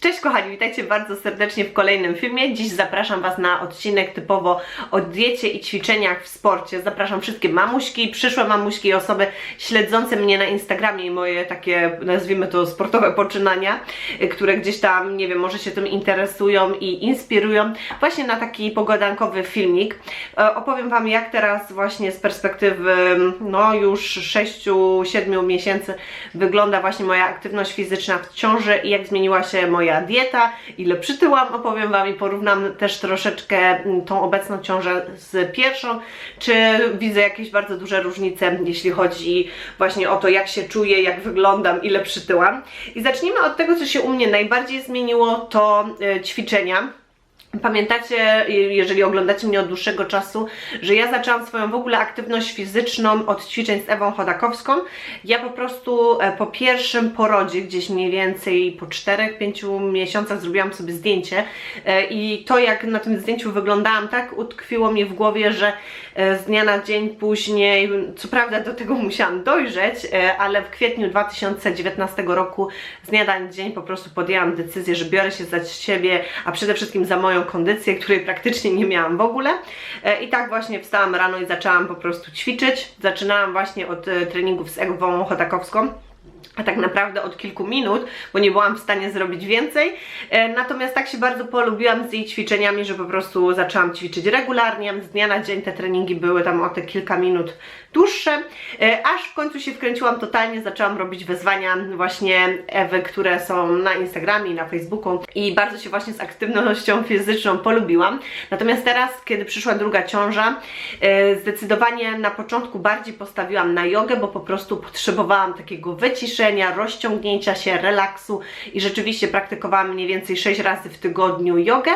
Cześć kochani, witajcie bardzo serdecznie w kolejnym filmie. Dziś zapraszam Was na odcinek typowo o diecie i ćwiczeniach w sporcie. Zapraszam wszystkie mamuśki, przyszłe mamuśki i osoby śledzące mnie na Instagramie i moje takie, nazwijmy to, sportowe poczynania, y, które gdzieś tam, nie wiem, może się tym interesują i inspirują, właśnie na taki pogodankowy filmik. E, Opowiem Wam, jak teraz właśnie z perspektywy, no już 6-7 miesięcy wygląda właśnie moja aktywność fizyczna w ciąży i jak zmieniła się moja dieta, ile przytyłam, opowiem Wam i porównam też troszeczkę mm, tą obecną ciążę z pierwszą, czy widzę jakieś bardzo duże różnice, jeśli chodzi właśnie o to, jak się czuję, jak wyglądam, ile przytyłam. I zacznijmy od tego, co się u mnie najbardziej zmieniło, to y, ćwiczenia. Pamiętacie, jeżeli oglądacie mnie od dłuższego czasu, że ja zaczęłam swoją w ogóle aktywność fizyczną od ćwiczeń z Ewą Chodakowską. Ja po prostu e, po pierwszym porodzie, gdzieś mniej więcej po 4-5 miesiącach zrobiłam sobie zdjęcie e, i to jak na tym zdjęciu wyglądałam, tak utkwiło mi w głowie, że e, z dnia na dzień później, co prawda do tego musiałam dojrzeć, ale w kwietniu 2019 roku z dnia na dzień po prostu podjęłam decyzję, że biorę się za siebie, a przede wszystkim za moją kondycję, której praktycznie nie miałam w ogóle. E, I tak właśnie wstałam rano i zaczęłam po prostu ćwiczyć. Zaczynałam właśnie od e, treningów z Ewą Chodakowską a tak naprawdę od kilku minut, bo nie byłam w stanie zrobić więcej. E, Natomiast tak się bardzo polubiłam z jej ćwiczeniami, że po prostu zaczęłam ćwiczyć regularnie. Z dnia na dzień te treningi były tam o te kilka minut dłuższe, e, aż w końcu się wkręciłam totalnie, zaczęłam robić wyzwania właśnie Ewy, które są na Instagramie i na Facebooku i bardzo się właśnie z aktywnością fizyczną polubiłam. Natomiast teraz, kiedy przyszła druga ciąża, e, zdecydowanie na początku bardziej postawiłam na jogę, bo po prostu potrzebowałam takiego wyciszenia, rozciągnięcia się, relaksu i rzeczywiście praktykowałam mniej więcej 6 razy w tygodniu jogę.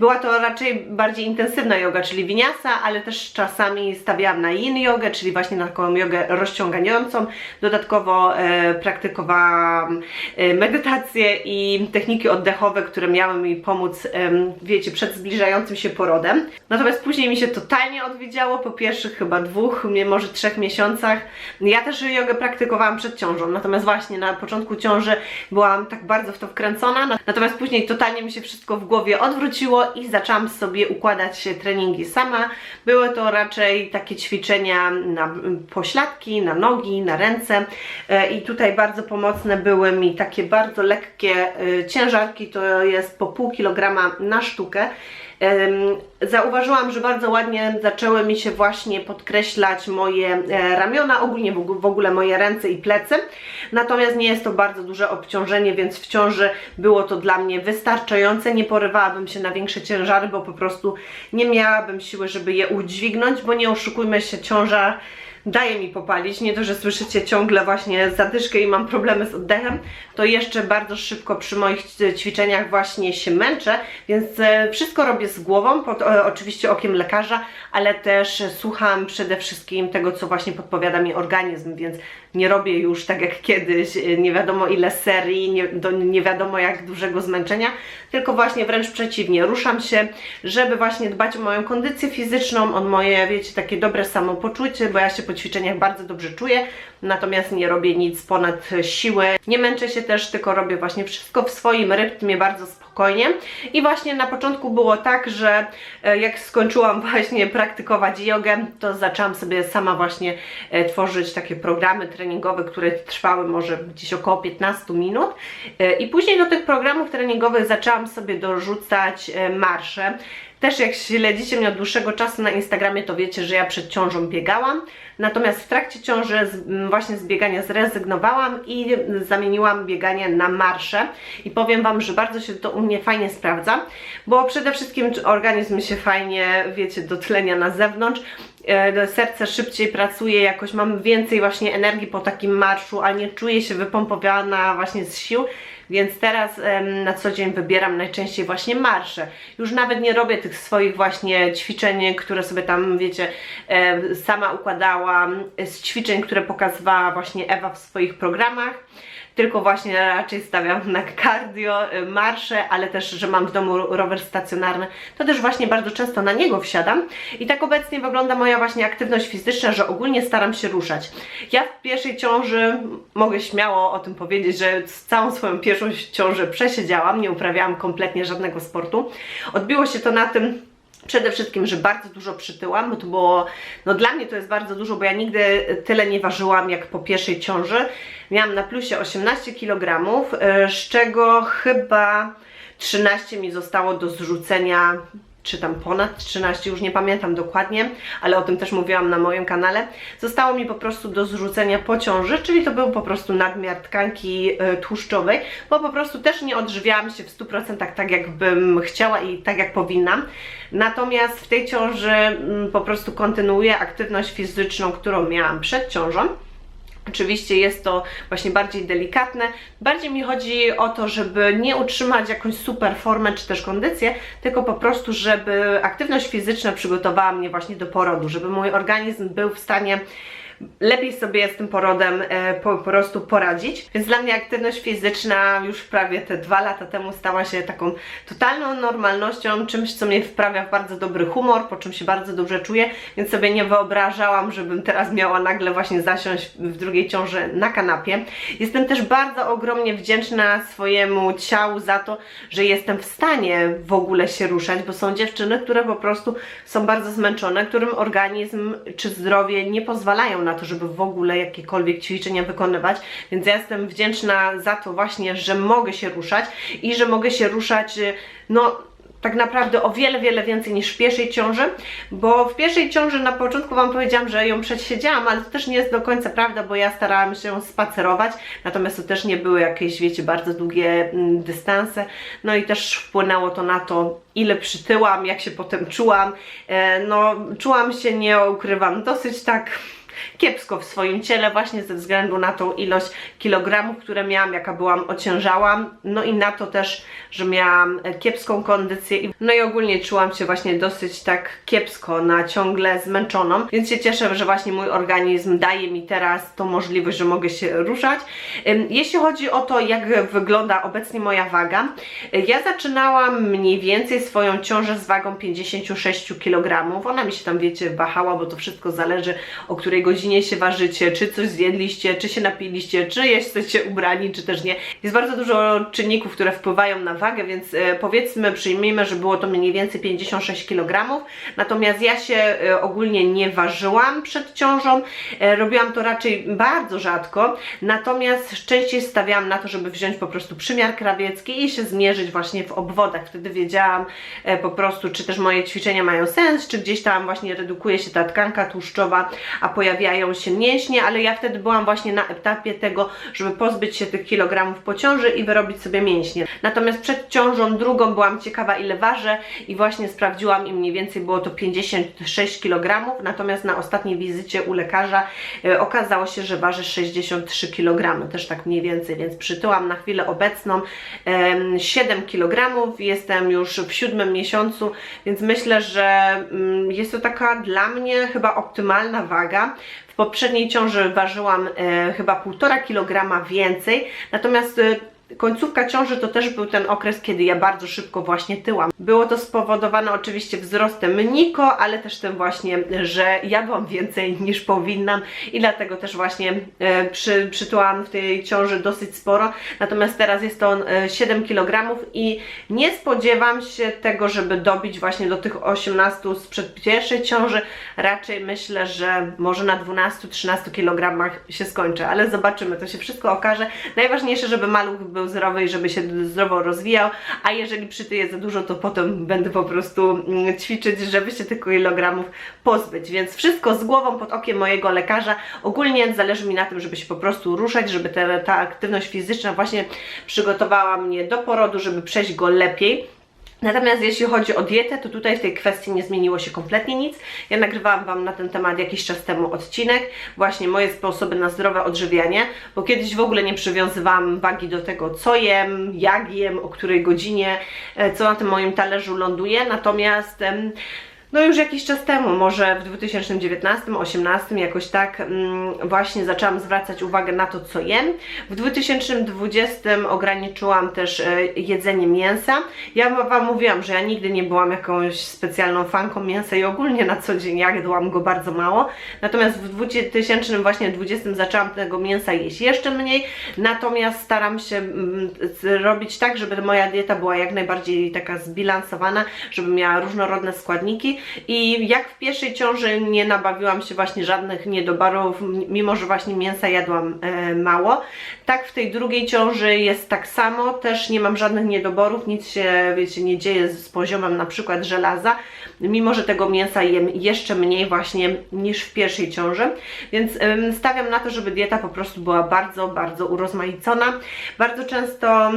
Była to raczej bardziej intensywna joga, czyli winiasa, ale też czasami stawiałam na yin jogę, czyli właśnie na taką jogę rozciągającą. Dodatkowo e, praktykowałam e, medytację i techniki oddechowe, które miały mi pomóc, em, wiecie, przed zbliżającym się porodem. Natomiast później mi się totalnie odwiedziało, po pierwszych chyba dwóch, może trzech miesiącach. Ja też jogę praktykowałam przed ciążą, natomiast właśnie na początku ciąży byłam tak bardzo w to wkręcona, na- natomiast później totalnie mi się wszystko w głowie odwróciło i zaczęłam sobie układać treningi sama. Były to raczej takie ćwiczenia na mm, pośladki, na nogi, na ręce E, i tutaj bardzo pomocne były mi takie bardzo lekkie e, ciężarki, to jest po pół kilograma na sztukę. Zauważyłam, że bardzo ładnie zaczęły mi się właśnie podkreślać moje e, ramiona, ogólnie w ogó- w ogóle moje ręce i plecy. Natomiast nie jest to bardzo duże obciążenie, więc w ciąży było to dla mnie wystarczające. Nie porywałabym się na większe ciężary, bo po prostu nie miałabym siły, żeby je udźwignąć, bo nie oszukujmy się, ciąża daje mi popalić. Nie to, że słyszycie ciągle właśnie zadyszkę i mam problemy z oddechem, to jeszcze bardzo szybko przy moich ćwiczeniach właśnie się męczę, więc e, wszystko robię z głową, pod e, oczywiście okiem lekarza, ale też słucham przede wszystkim tego, co właśnie podpowiada mi organizm, więc nie robię już tak jak kiedyś, e, nie wiadomo ile serii, nie, do nie wiadomo jak dużego zmęczenia, tylko właśnie wręcz przeciwnie, ruszam się, żeby właśnie dbać o moją kondycję fizyczną, o moje, wiecie, takie dobre samopoczucie, bo ja się po ćwiczeniach bardzo dobrze czuję, natomiast nie robię nic ponad siły, nie męczę się też, tylko robię właśnie wszystko w swoim rytmie, bardzo spokojnie. I właśnie na początku było tak, że e, jak skończyłam właśnie praktykować jogę, to zaczęłam sobie sama właśnie e, tworzyć takie programy treningowe, które trwały może gdzieś około 15 minut E, i później do tych programów treningowych zaczęłam sobie dorzucać e, marsze. Też jak śledzicie mnie od dłuższego czasu na Instagramie, to wiecie, że ja przed ciążą biegałam. Natomiast w trakcie ciąży właśnie z biegania zrezygnowałam i zamieniłam bieganie na marsze. I powiem Wam, że bardzo się to u mnie fajnie sprawdza, bo przede wszystkim organizm się fajnie, wiecie, do tlenia na zewnątrz. E, Serce szybciej pracuje, jakoś mam więcej właśnie energii po takim marszu, a nie czuję się wypompowana właśnie z sił. Więc teraz em, na co dzień wybieram najczęściej właśnie marsze. Już nawet nie robię tych swoich właśnie ćwiczeń, które sobie tam, wiecie, e, sama układałam, z ćwiczeń, które pokazywała właśnie Ewa w swoich programach. Tylko właśnie raczej stawiam na cardio, y, marsze, ale też, że mam w domu rower stacjonarny, to też właśnie bardzo często na niego wsiadam i tak obecnie wygląda moja właśnie aktywność fizyczna, że ogólnie staram się ruszać. Ja w pierwszej ciąży mogę śmiało o tym powiedzieć, że całą swoją pierwszą ciążę przesiedziałam, nie uprawiałam kompletnie żadnego sportu. Odbiło się to na tym, Przede wszystkim, że bardzo dużo przytyłam, bo to było, no dla mnie to jest bardzo dużo, bo ja nigdy tyle nie ważyłam jak po pierwszej ciąży. Miałam na plusie 18 kg, y, z czego chyba 13 mi zostało do zrzucenia czy tam ponad 13, już nie pamiętam dokładnie, ale o tym też mówiłam na moim kanale. Zostało mi po prostu do zrzucenia po ciąży, czyli to był po prostu nadmiar tkanki y, tłuszczowej, bo po prostu też nie odżywiałam się w 100% tak jakbym chciała i tak jak powinnam. Natomiast w tej ciąży mm, po prostu kontynuuję aktywność fizyczną, którą miałam przed ciążą. Oczywiście jest to właśnie bardziej delikatne. Bardziej mi chodzi o to, żeby nie utrzymać jakąś super formę czy też kondycję, tylko po prostu, żeby aktywność fizyczna przygotowała mnie właśnie do porodu, żeby mój organizm był w stanie lepiej sobie z tym porodem e, po, po prostu poradzić. Więc dla mnie aktywność fizyczna już prawie te dwa lata temu stała się taką totalną normalnością, czymś, co mnie wprawia w bardzo dobry humor, po czym się bardzo dobrze czuję, więc sobie nie wyobrażałam, żebym teraz miała nagle właśnie zasiąść w drugiej ciąży na kanapie. Jestem też bardzo ogromnie wdzięczna swojemu ciału za to, że jestem w stanie w ogóle się ruszać, bo są dziewczyny, które po prostu są bardzo zmęczone, którym organizm czy zdrowie nie pozwalają na to, żeby w ogóle jakiekolwiek ćwiczenia wykonywać, więc ja jestem wdzięczna za to właśnie, że mogę się ruszać i że mogę się ruszać, y, no tak naprawdę o wiele, wiele więcej niż w pierwszej ciąży, bo w pierwszej ciąży na początku Wam powiedziałam, że ją przedsiedziałam, ale to też nie jest do końca prawda, bo ja starałam się spacerować, natomiast to też nie były jakieś, wiecie, bardzo długie mm, dystanse, no i też wpłynęło to na to, ile przytyłam, jak się potem czułam, e, no czułam się, nie ukrywam, dosyć tak kiepsko w swoim ciele właśnie ze względu na tą ilość kilogramów, które miałam, jaka byłam ociężałam, no i na to też, że miałam e, kiepską kondycję, no i ogólnie czułam się właśnie dosyć tak kiepsko, na ciągle zmęczoną, więc się cieszę, że właśnie mój organizm daje mi teraz tą możliwość, że mogę się ruszać. Jeśli chodzi o to, jak wygląda obecnie moja waga, e, ja zaczynałam mniej więcej swoją ciążę z wagą 56 kg, ona mi się tam, wiecie, wahała, bo to wszystko zależy o której godzinie się ważycie, czy coś zjedliście, czy się napiliście, czy jesteście ubrani, czy też nie. Jest bardzo dużo czynników, które wpływają na wagę, więc e, powiedzmy, przyjmijmy, że było to mniej więcej 56 kg. Natomiast ja się e, ogólnie nie ważyłam przed ciążą, e, robiłam to raczej bardzo rzadko, natomiast częściej stawiałam na to, żeby wziąć po prostu przymiar krawiecki i się zmierzyć właśnie w obwodach. Wtedy wiedziałam po prostu, czy też moje ćwiczenia mają sens, czy gdzieś tam właśnie redukuje się ta tkanka tłuszczowa, a pojawiają pojawiają się mięśnie, ale ja wtedy byłam właśnie na etapie tego, żeby pozbyć się tych kilogramów po ciąży i wyrobić sobie mięśnie. Natomiast przed ciążą drugą byłam ciekawa ile ważę i właśnie sprawdziłam i mniej więcej było to 56 kg, natomiast na ostatniej wizycie u lekarza e, okazało się, że waży 63 kg, też tak mniej więcej, więc przytyłam na chwilę obecną e, 7 kg, jestem już w siódmym miesiącu, więc myślę, że mm, jest to taka dla mnie chyba optymalna waga. Poprzedniej ciąży ważyłam e, chyba 1,5 kg więcej, natomiast e, Końcówka ciąży to też był ten okres, kiedy ja bardzo szybko właśnie tyłam. Było to spowodowane oczywiście wzrostem Niko, ale też tym właśnie, że jadłam więcej niż powinnam i dlatego też właśnie e, przy, przytyłam w tej ciąży dosyć sporo. Natomiast teraz jest to e, 7 kg i nie spodziewam się tego, żeby dobić właśnie do tych 18 sprzed pierwszej ciąży. Raczej myślę, że może na 12-13 kg się skończę, ale zobaczymy, to się wszystko okaże. Najważniejsze, żeby maluch był zdrowy i żeby się zdrowo rozwijał, a jeżeli przytyję za dużo, to potem będę po prostu mm, ćwiczyć, żeby się tych kilogramów pozbyć. Więc wszystko z głową pod okiem mojego lekarza. Ogólnie zależy mi na tym, żeby się po prostu ruszać, żeby te, ta aktywność fizyczna właśnie przygotowała mnie do porodu, żeby przejść go lepiej. Natomiast jeśli chodzi o dietę, to tutaj w tej kwestii nie zmieniło się kompletnie nic. Ja nagrywałam Wam na ten temat jakiś czas temu odcinek, właśnie moje sposoby na zdrowe odżywianie, bo kiedyś w ogóle nie przywiązywałam wagi do tego, co jem, jak jem, o której godzinie, e, co na tym moim talerzu ląduje, natomiast no już jakiś czas temu, może w 2019-2018 jakoś tak mm, właśnie zaczęłam zwracać uwagę na to, co jem. W 2020 ograniczyłam też e, jedzenie mięsa. Ja Wam mówiłam, że ja nigdy nie byłam jakąś specjalną fanką mięsa i ogólnie na co dzień jadłam go bardzo mało. Natomiast w 2020 właśnie 20 zaczęłam tego mięsa jeść jeszcze mniej. Natomiast staram się mm, robić tak, żeby moja dieta była jak najbardziej taka zbilansowana, żeby miała różnorodne składniki i jak w pierwszej ciąży nie nabawiłam się właśnie żadnych niedoborów, m- mimo że właśnie mięsa jadłam e, mało, tak w tej drugiej ciąży jest tak samo, też nie mam żadnych niedoborów, nic się, wiecie, nie dzieje z poziomem na przykład żelaza, mimo że tego mięsa jem jeszcze mniej właśnie niż w pierwszej ciąży, więc stawiam na to, żeby dieta po prostu była bardzo, bardzo urozmaicona. Bardzo często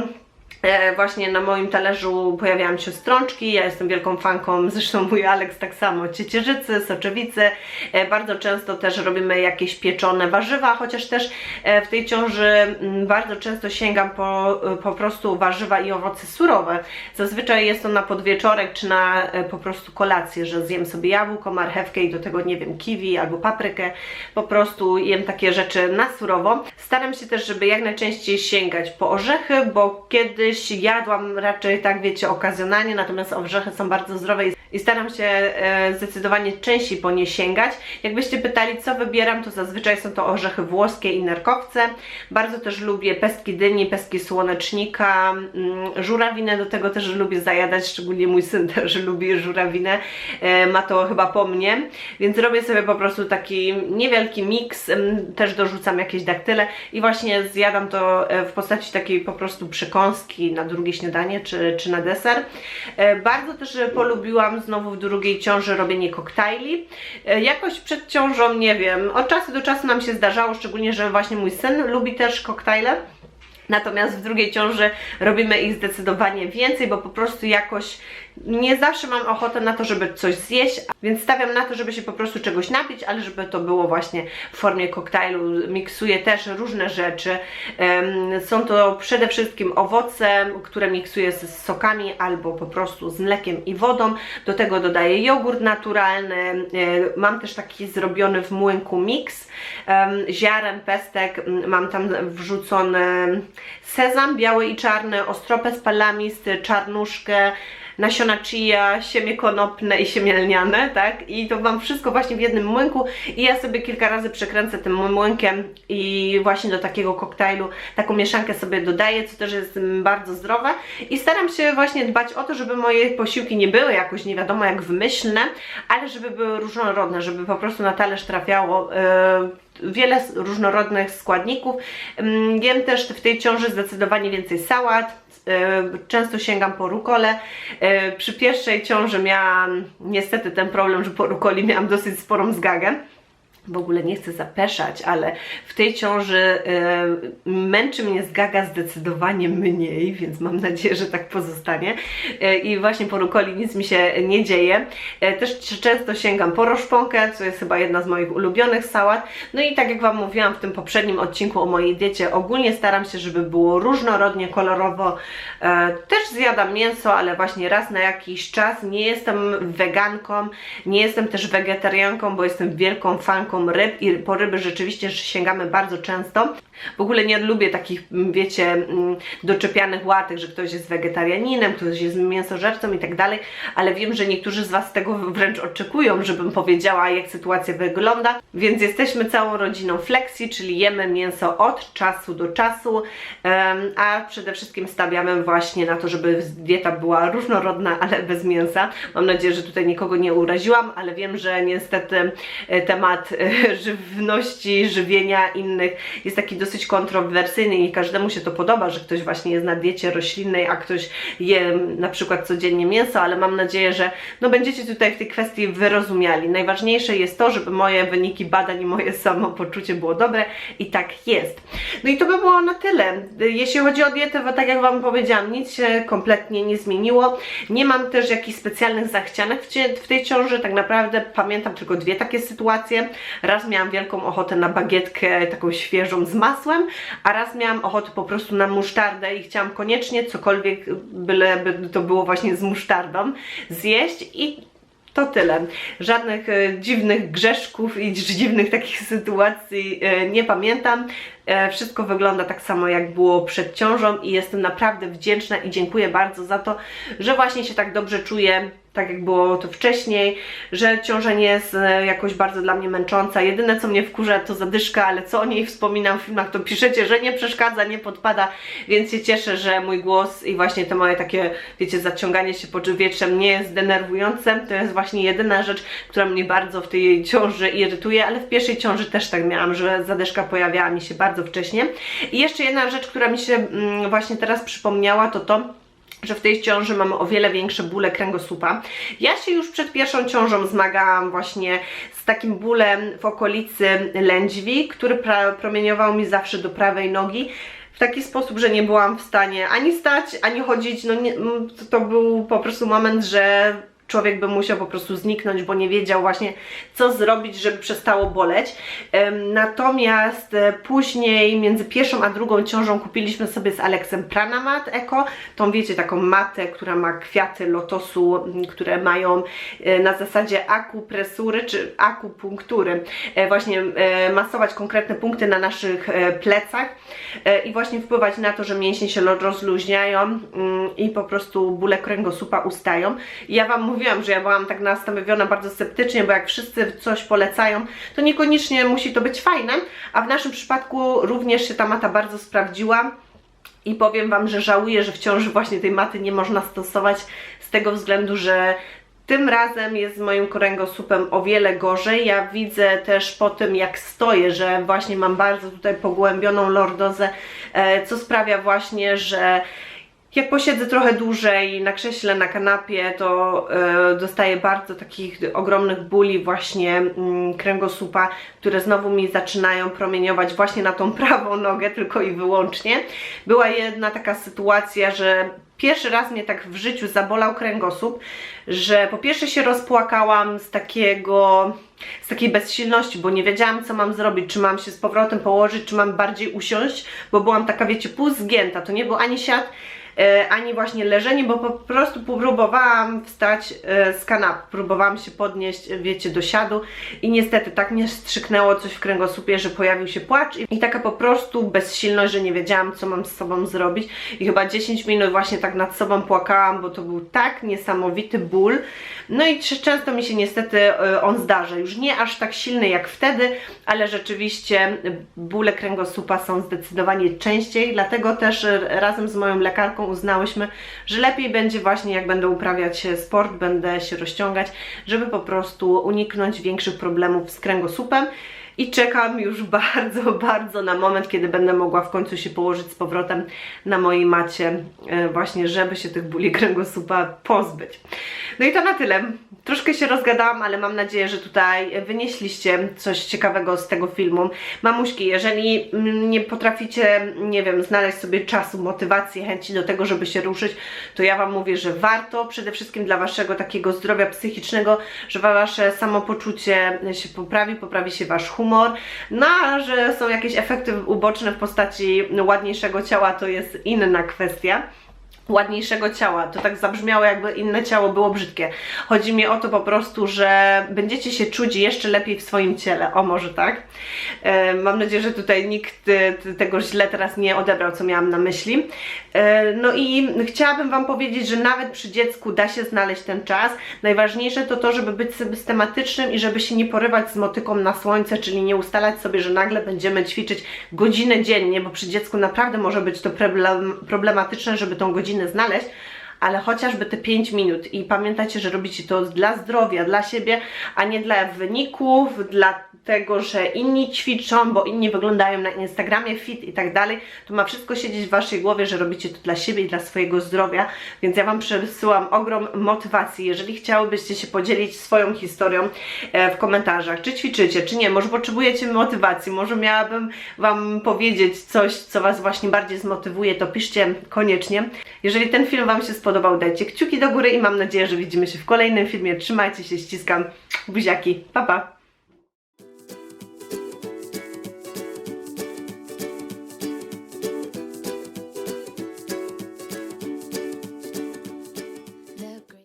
właśnie na moim talerzu pojawiają się strączki, ja jestem wielką fanką, zresztą mój Aleks tak samo, ciecierzycy, soczewicy, e, bardzo często też robimy jakieś pieczone warzywa, chociaż też e, w tej ciąży bardzo często sięgam po e, po prostu warzywa i owoce surowe. Zazwyczaj jest to na podwieczorek czy na e, po prostu kolację, że zjem sobie jabłko, marchewkę i do tego nie wiem, kiwi albo paprykę, po prostu jem takie rzeczy na surowo. Staram się też, żeby jak najczęściej sięgać po orzechy, bo kiedyś jadłam raczej tak wiecie okazjonalnie, natomiast orzechy są bardzo zdrowe i- i staram się e, zdecydowanie częściej po nie sięgać. Jakbyście pytali co wybieram, to zazwyczaj są to orzechy włoskie i nerkowce. Bardzo też lubię pestki dyni, pestki słonecznika, mm, żurawinę do tego też lubię zajadać, szczególnie mój syn też lubi żurawinę, e, ma to chyba po mnie, więc robię sobie po prostu taki niewielki miks, em, też dorzucam jakieś daktyle i właśnie zjadam to e, w postaci takiej po prostu przekąski na drugie śniadanie czy, czy na deser. Bardzo też e, znowu w drugiej ciąży robienie koktajli. E, Jakoś przed ciążą, nie wiem, od czasu do czasu nam się zdarzało, szczególnie, że właśnie mój syn lubi też koktajle. Natomiast w drugiej ciąży robimy ich zdecydowanie więcej, bo po prostu jakoś nie zawsze mam ochotę na to, żeby coś zjeść, więc stawiam na to, żeby się po prostu czegoś napić, ale żeby to było właśnie w formie koktajlu. Miksuję też różne rzeczy. Są to przede wszystkim owoce, które miksuję z sokami albo po prostu z mlekiem i wodą. Do tego dodaję jogurt naturalny. E, Mam też taki zrobiony w młynku miks. Em, Ziaren, pestek, mam tam wrzucony sezam biały i czarny, ostropę spalamisty, czarnuszkę, nasiona chia, siemię konopne i siemię lniane, tak? I to mam wszystko właśnie w jednym młynku i ja sobie kilka razy przekręcę tym młynkiem i właśnie do takiego koktajlu taką mieszankę sobie dodaję, co też jest mm, bardzo zdrowe i staram się właśnie dbać o to, żeby moje posiłki nie były jakoś nie wiadomo jak wymyślne, ale żeby były różnorodne, żeby po prostu na talerz trafiało yy, wiele różnorodnych składników. Ym, Jem też w tej ciąży zdecydowanie więcej sałat, często sięgam po rukolę. E, Przy pierwszej ciąży miałam niestety ten problem, że po rukoli miałam dosyć sporą zgagę. W ogóle nie chcę zapeszać, ale w tej ciąży e, męczy mnie zgaga zdecydowanie mniej, więc mam nadzieję, że tak pozostanie. E, I właśnie po rukoli nic mi się nie dzieje. E, też często sięgam po roszponkę, co jest chyba jedna z moich ulubionych sałat. No i tak jak Wam mówiłam w tym poprzednim odcinku o mojej diecie, ogólnie staram się, żeby było różnorodnie, kolorowo. E, też zjadam mięso, ale właśnie raz na jakiś czas. Nie jestem weganką, nie jestem też wegetarianką, bo jestem wielką fanką ryb i po ryby rzeczywiście sięgamy bardzo często. W ogóle nie lubię takich, m, wiecie, mm, doczepianych łatek, że ktoś jest wegetarianinem, ktoś jest mięsożercą i tak dalej, ale wiem, że niektórzy z Was tego wręcz oczekują, żebym powiedziała, jak sytuacja wygląda, więc jesteśmy całą rodziną flexi, czyli jemy mięso od czasu do czasu, a przede wszystkim stawiamy właśnie na to, żeby dieta była różnorodna, ale bez mięsa. Mam nadzieję, że tutaj nikogo nie uraziłam, ale wiem, że niestety e, temat żywności, żywienia innych jest taki dosyć kontrowersyjny i każdemu się to podoba, że ktoś właśnie jest na diecie roślinnej, a ktoś je na przykład codziennie mięso, ale mam nadzieję, że no będziecie tutaj w tej kwestii wyrozumiali. Najważniejsze jest to, żeby moje wyniki badań i moje samopoczucie było dobre i tak jest. No i to by było na tyle. Jeśli chodzi o dietę, tak jak Wam powiedziałam, nic się kompletnie nie zmieniło. Nie mam też jakichś specjalnych zachcianek w tej ciąży, tak naprawdę pamiętam tylko dwie takie sytuacje. Raz miałam wielką ochotę na bagietkę taką świeżą z masłem, a raz miałam ochotę po prostu na musztardę i chciałam koniecznie cokolwiek, byleby to było właśnie z musztardą, zjeść i to tyle. Żadnych e, dziwnych grzeszków i dziwnych takich sytuacji e, nie pamiętam. E, wszystko wygląda tak samo jak było przed ciążą i jestem naprawdę wdzięczna i dziękuję bardzo za to, że właśnie się tak dobrze czuję tak jak było to wcześniej, że ciąża nie jest e, jakoś bardzo dla mnie męcząca. Jedyne co mnie wkurza to zadyszka, ale co o niej wspominam w filmach, to piszecie, że nie przeszkadza, nie podpada, więc się cieszę, że mój głos i właśnie to moje takie, wiecie, zaciąganie się pod wietrzem nie jest denerwujące. To jest właśnie jedyna rzecz, która mnie bardzo w tej ciąży irytuje, ale w pierwszej ciąży też tak miałam, że zadyszka pojawiała mi się bardzo wcześnie. I jeszcze jedna rzecz, która mi się mm, właśnie teraz przypomniała, to to, że w tej ciąży mamy o wiele większe bóle kręgosłupa. Ja się już przed pierwszą ciążą zmagałam właśnie z takim bólem w okolicy lędźwi, który promieniował mi zawsze do prawej nogi w taki sposób, że nie byłam w stanie ani stać, ani chodzić. No nie, to, to był po prostu moment, że człowiek by musiał po prostu zniknąć, bo nie wiedział właśnie co zrobić, żeby przestało boleć. Natomiast e, później między pierwszą a drugą ciążą kupiliśmy sobie z Aleksem Pranamat Eco, tą wiecie taką matę, która ma kwiaty lotosu, które mają e, na zasadzie akupresury czy akupunktury e, właśnie masować konkretne punkty na naszych plecach i właśnie wpływać na to, że mięśnie się rozluźniają mm, i po prostu bóle kręgosłupa ustają. Ja Wam mówiłam, że ja byłam tak nastawiona bardzo sceptycznie, bo jak wszyscy coś polecają, to niekoniecznie musi to być fajne, a w naszym przypadku również się ta mata bardzo sprawdziła. I powiem Wam, że żałuję, że w ciąży właśnie tej maty nie można stosować z tego względu, że tym razem jest z moim kręgosłupem o wiele gorzej. Ja widzę też po tym, jak stoję, że właśnie mam bardzo tutaj pogłębioną lordozę, e, co sprawia właśnie, że jak posiedzę trochę dłużej na krześle, na kanapie, to e, dostaję bardzo takich ogromnych bóli właśnie mm, kręgosłupa, które znowu mi zaczynają promieniować właśnie na tą prawą nogę tylko i wyłącznie. Była jedna taka sytuacja, że pierwszy raz mnie tak w życiu zabolał kręgosłup, że po pierwsze się rozpłakałam z takiego z takiej bezsilności, bo nie wiedziałam co mam zrobić, czy mam się z powrotem położyć, czy mam bardziej usiąść, bo byłam taka wiecie pół zgięta, to nie był ani siat, e, ani właśnie leżenie, bo po prostu próbowałam wstać e, z kanapy, próbowałam się podnieść, wiecie, do siadu i niestety tak mnie strzyknęło coś w kręgosłupie, że pojawił się płacz i, taka po prostu bezsilność, że nie wiedziałam, co mam z sobą zrobić. I chyba 10 minut właśnie tak nad sobą płakałam, bo to był tak niesamowity ból. No i często mi się niestety e, on zdarza, już nie aż tak silny jak wtedy, ale rzeczywiście bóle kręgosłupa są zdecydowanie częściej, dlatego też e, razem z moją lekarką uznałyśmy, że lepiej będzie właśnie jak będę uprawiać e, sport, będę się rozciągać, żeby po prostu uniknąć większych problemów z kręgosłupem. I czekam już bardzo, bardzo na moment, kiedy będę mogła w końcu się położyć z powrotem na mojej macie, e, właśnie, żeby się tych bóli kręgosłupa pozbyć. No i to na tyle. Troszkę się rozgadałam, ale mam nadzieję, że tutaj wynieśliście coś ciekawego z tego filmu. Mamuśki, jeżeli nie potraficie, nie wiem, znaleźć sobie czasu, motywacji, chęci do tego, żeby się ruszyć, to ja Wam mówię, że warto, przede wszystkim dla Waszego takiego zdrowia psychicznego, że Wasze samopoczucie się poprawi, poprawi się Wasz humor, no a że są jakieś efekty uboczne w postaci ładniejszego ciała, to jest inna kwestia ładniejszego ciała. To tak zabrzmiało, jakby inne ciało było brzydkie. Chodzi mi o to po prostu, że będziecie się czuć jeszcze lepiej w swoim ciele. O, może tak? E, mam nadzieję, że tutaj nikt e, tego źle teraz nie odebrał, co miałam na myśli. E, no i chciałabym Wam powiedzieć, że nawet przy dziecku da się znaleźć ten czas. Najważniejsze to to, żeby być systematycznym i żeby się nie porywać z motyką na słońce, czyli nie ustalać sobie, że nagle będziemy ćwiczyć godzinę dziennie, bo przy dziecku naprawdę może być to problem, problematyczne, żeby tą godzinę znaleźć, ale chociażby te 5 minut i pamiętajcie, że robicie to dla zdrowia, dla siebie, a nie dla wyników, dla tego, że inni ćwiczą, bo inni wyglądają na Instagramie fit i tak dalej, to ma wszystko siedzieć w Waszej głowie, że robicie to dla siebie i dla swojego zdrowia, więc ja Wam przesyłam ogrom motywacji, jeżeli chciałybyście się podzielić swoją historią e, w komentarzach, czy ćwiczycie, czy nie, może potrzebujecie motywacji, może miałabym Wam powiedzieć coś, co Was właśnie bardziej zmotywuje, to piszcie koniecznie. Jeżeli ten film Wam się spodobał, dajcie kciuki do góry i mam nadzieję, że widzimy się w kolejnym filmie. Trzymajcie się, ściskam, buziaki, pa pa!